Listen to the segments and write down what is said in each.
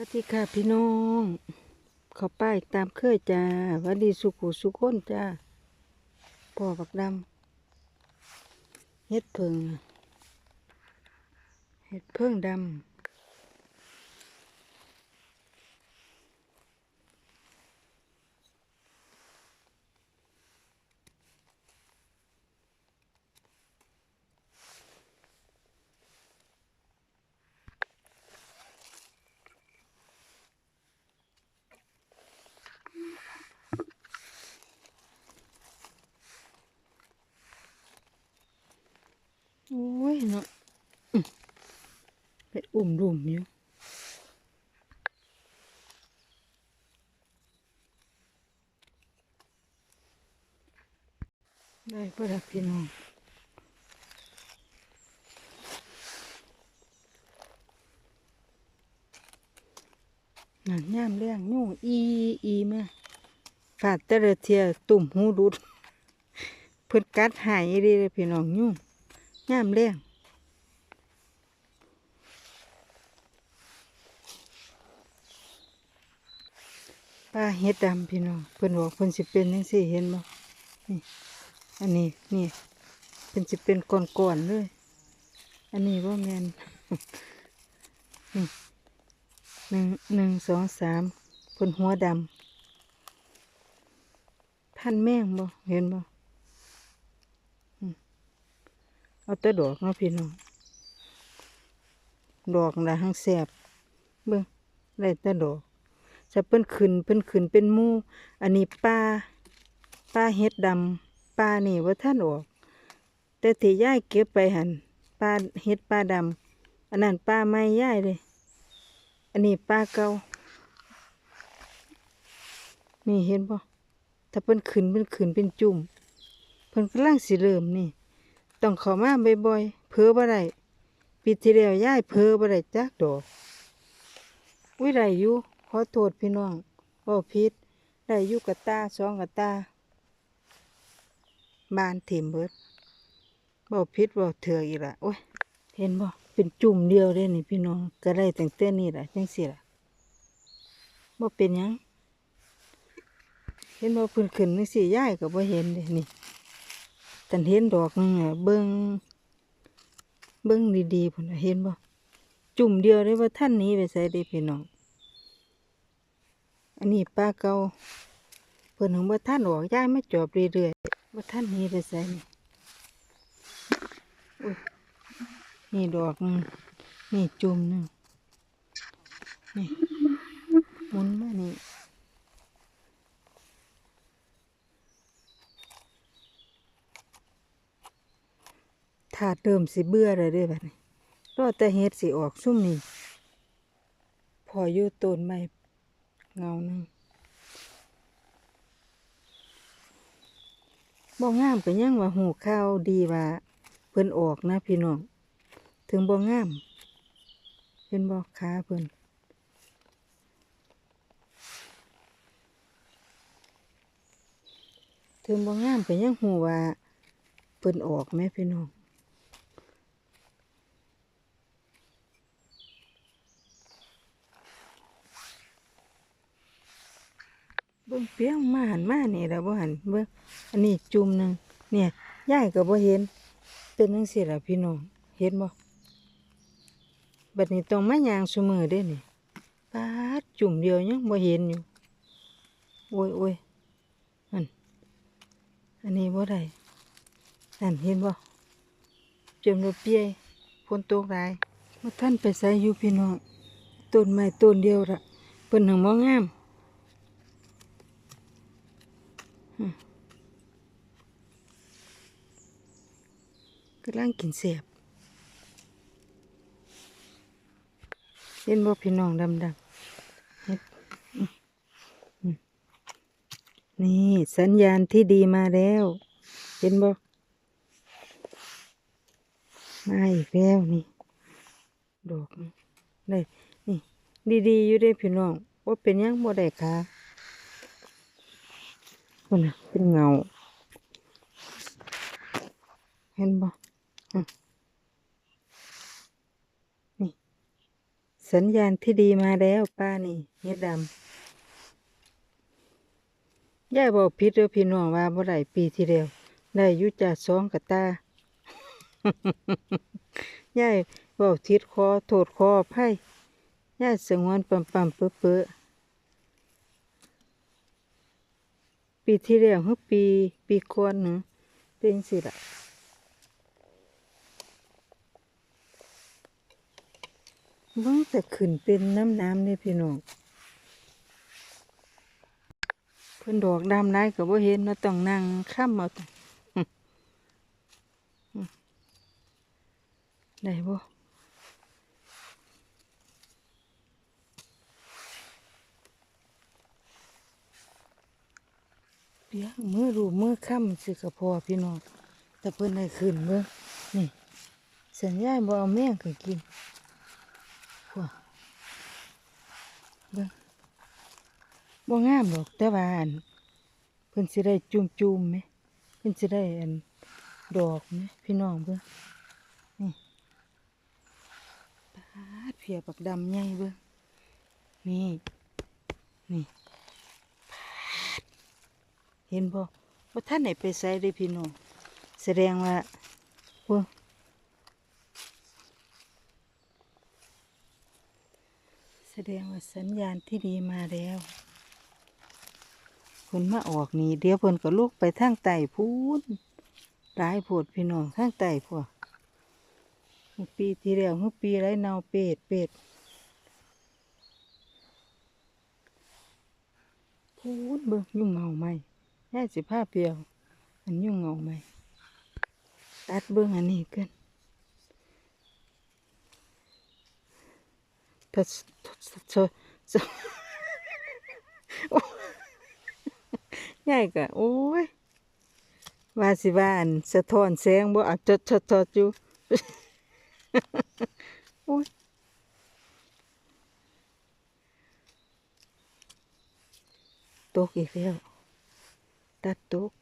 วัสดีค่ะพี่น้องขอป้ายตามเคยจ้าวัสดีสุขุสุขคนจ้าพ่อบักดำเฮ็ดเพิงเฮ็ดเพิงดำโอ้ ยเนาะอื้อเฮ็ดอุ่มรุมอยู่ได้พ่อพี่น้องนั่นย่ามเลี้ยงยุ่งอีอีแม่ฟาดแต่ละเทียตุ่มหูดุดเพิ่นกัดหายดีเลยพี่น้องยุ่งย่ามเลี้ยง เฮ็ดดำพี่น้องเพิ่นบอกเพิ่นสิเป็นจังซี่เห็นบ่นี่อันนี้นี่เพิ่นสิเป็นก้อนๆเลยอันนี้บ่าแมนหนึ่งหนึ่งสองสามเพิ่นหัวดำพันแมงบ่เห็นบ่เอาแต่ดอกเนาะพี่น้องดอกละหังแสบเบิ่งได้แต่ดอก จะเพิ่นขึ้นเพิ่นขึ้นเป็นมู่อันนี้ปลาปลาเห็ดดำปลานี่ว่าท่านออก แต่ที่ย่ายเก็บไปหันปลาเห็ดปลาดำอันนั้นปลาไม้ย่ายเลย อันนี้ปลาเก่านี่เห็นบ่ถ้าเพิ่นขึ้นเพิ่นขึ้นเป็นจุ่มเพิ่นกำลังสิเริ่มนี่ ต้องเข้ามาบ่อยๆเพ้อบ่ได้ปีที่แล้วย้ายเพ้อบ่ได้จักดอกอุ้ยได้อยู่ อโทษพี่น้องว้าผิดได้ยู่กับตาสองกตาบานถิ่มเบิดเว้าผิดเว้าเถื่ออีกละโอ้ย เห็นบ่เป็นจุ่มเดียวเลยนี่พี่น้องก็ได้แตั้งแต่นี่แหละจังสิล่ะบ่เป็นยัง เห็นบ่พิ่นขึ้นจังซี่ายก็บ่เห็นเด้นี่ตันเห็นดอกนึงอะเบิ่งเบิ่งดีๆพุ่นน่ะเห็นบ่จุ่มเดียวเลยว่าท่านนี้ไปใส่เด้พี่น้อง อันนี้ปลาเกาเพิ่นถึงบ่ท่านออกย้ายมาจอบเรื่อยๆบ่ท่านนี้ไปใส่นี่นี่ดอกหนึ่งนี่จุ่มหนึ่งนี่หมุนมานี่ถาดเดิมสิเบื่อเลยด้แบบนี้รอแต่เฮ็ดสิออกซุ่มนี่พออยู่ต้นไม้ เงาหนึ่งบ่งามก็ยังว่าหูข้าวดีว่าเพิ่นออกนะพี่น้อง ถึงบ่งามเป็นบ่ขาเพิ่นถึงบ่งามก็ยังหูว่าเพิ่นออกแม่พี่น้อง เบิ่งเปี้ยงมาหันมานี่แล้วบ่หันเบิ่งอันนี้จุ่มหนึ่งเนี่ยยายก็บ่เห็น เป็นจังซี่ล่ะพี่น้องเห็นบ่บัดนี้ต้องมายางซุมือเด้นี่ปาดจุ่มเดียวยังบ่เห็นอยู่โอ้ยโอ้ยนั่นอันนี้บ่ได้นั่นเห็นบ่จมรถเปียฝนตกหลายบ่ท่านไปใส่อยู่พี่น้องต้นไม้ต้นเดียวละเพิ่นหังบ่งาม กำลังกินเสียบเห็นบ่พี่น้องดำๆเฮ็ดอืมอืมนี่สัญญาณที่ดีมาแล้วเห็นบ่มาอีกแล้วนี่ ดอกได้นี่ดีๆอยู่เด้พี่น้องว่าเป็นยังบ่ได้ค่ะคนน่ะเป็นเงา เห็นบ่ นี่ สัญญาณที่ดีมาแล้วป้านี่เฮ็ดดำยายบอกผิดเด้อพี่น้องว่าบ่อได้ปีที่แล้วได้ยู่จ่าสองกะตายายบอกทิดคอโทษคออภัยายสงวนปั๊มปั๊มเปื้อเปื้อปีที่แล้วคือปี ปีก่อนหนึงเป็นสิล่ะ บิ่งแต่ขึ้นเป็นน้ำน้ำนี่พี่น้องเพิ่อนดอกดำไรก็บ่เห็นเนาต้องนั่งค้ำเอาได้บ่เปียกมือรูปมือค้ำสิกะพอพี่น้องแต่เพิ่อนได้ขึ้นเบิ่งนี่ สัญญาณบ่เอาแม่งก็กิน พวก เบิ่งบ่งามดอกแต่ว่าอันเพิ่นสิได้จุ่มๆไหมเพิ่นสิได้อันดอกไหมพี่น้องเบิ่งนี่ปาดเพียบักดำใหญ่เบิ่งนี่นี่ปาดเห็นบ่ว่าท่านไหนไปใส่ได้พี่น้องแสดงว่าเบิ่ง แสดงว่าสัญญาณที่ดีมาแล้วเพิ่นมาออกนี่เดี๋ยวเพิ่นก็ลุกไปทางใต้พูนหลายโพดพี่น้องทางใต้พวกปีที่แล้วเมื่อปีไรเนาเป็ดเป็ดพูนเบิ่งยุ่งเงาไหมแค่สิผ้าเปียวอันยุ่งเงาไหมตัดเบิ่งอันนี้กัน ทศทศทศโอ้ยายกะโอ้ยว่าสิว่าอันสะท้อนแสงบ่อาจจดจดจดอยู่โอ้ยตกอีกแล้วตัดตก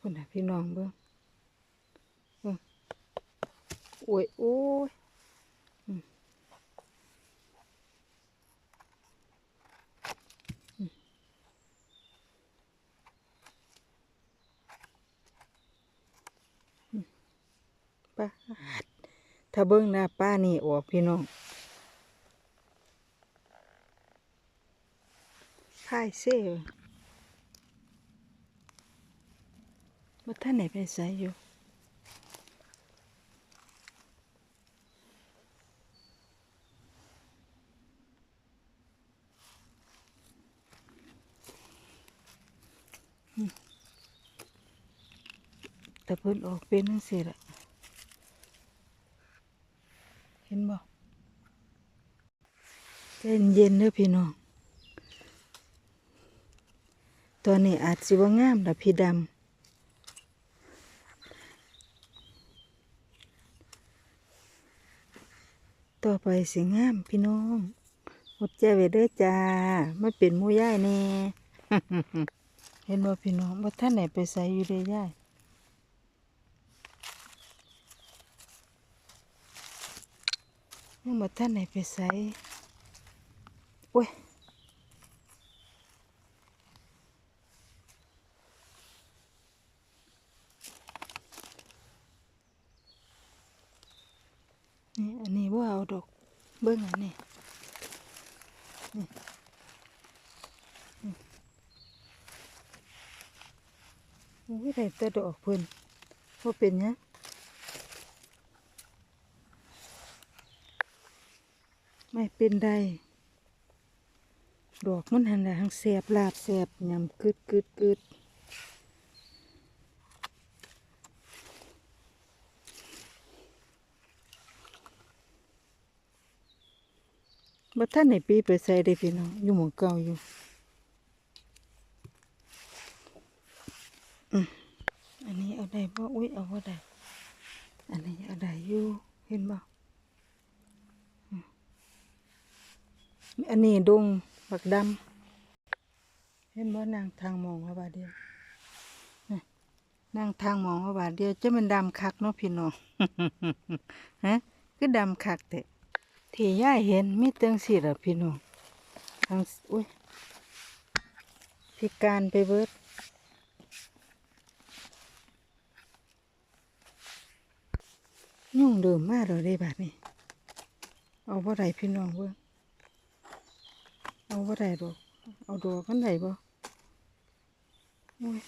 คนน่ะ พี่น้องเบิ่งโอ้ยโอ้ยป้าถ้าเบิ่งหน้าป้านี่ออกพี่น้องพายเซ่ ว่าท่านไหนไปใส่อยู่แต่เพิ่นออกเป็นจังซี่ล่ะเห็นบ่ใจเย็นเด้อพี่น้อง ตอนนี้อาจสิบ่งามล่ะพี่ดำ ต่อไปสิงามพี่น้องอดใจไว้เด้อจ้ามันเป็นมูย่ายแน่เห็นบ่พี่น้องบ่ท่านไหนไปใส่อยู่เด้ย่ายยังบ่ท่านไหนไปใส่โอ้ยนี่อันนี้บ่เอา ดอก เบิ่งอันนี้นี่นี่ได้แต่ดอกเพิ่นว่าเป็นหยังไม่เป็นไรดอกมันหันหลังแสบลาบแสบยำกึดกึดกึด บ่ท่านไหนปีไปใส่ได้พี่น้องอยู่หมองเก่าอยู่อันนี้เอาได้บ่อุ้ยเอาบ่าได้อันนี้เอาได้อยู่เห็นบ่อันนี้ดงบักดำเห็นบ่นางทางมองว่าบาดเดียวนั่งทางมองว่าบาทเดียวจะมันดำคักเนาะพี่น้องฮะคือดำคักแต่ ที่ย่ายเห็นมีเตังสิล่ะพี่น้องทางอุ้ยพิการไปเบิดยุ่งเดิมมากเลยได้บาดนี้ เอาบ่ได้พี่น้องเบิ่งเอาบ่ได้ดอกเอาดอกกันได้บ่โอ้ย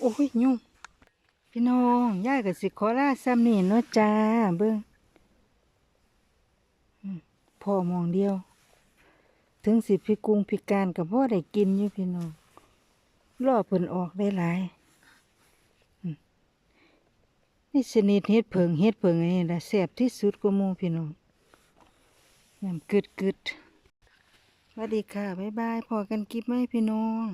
โอ้ยยุ่งพี่น้องยายก็สิขอลาซ้ำนี่เนาะจ้าเบิ่งอืม พ่อมองเดียว ถึงสิพิกุงพิการกับพ่อได้กินอยู่พี่น้องล่อเพิ่นออกได้หลายนี่ชนิดเฮ็ดเพิงเฮ็ดเพิงอันนี้ล่ะแสบที่สุดกว่ามูพี่น้องน้ำกึดกึดสวัสดีค่ะ บ๊ายบายพอกันคลิปไหมพี่น้อง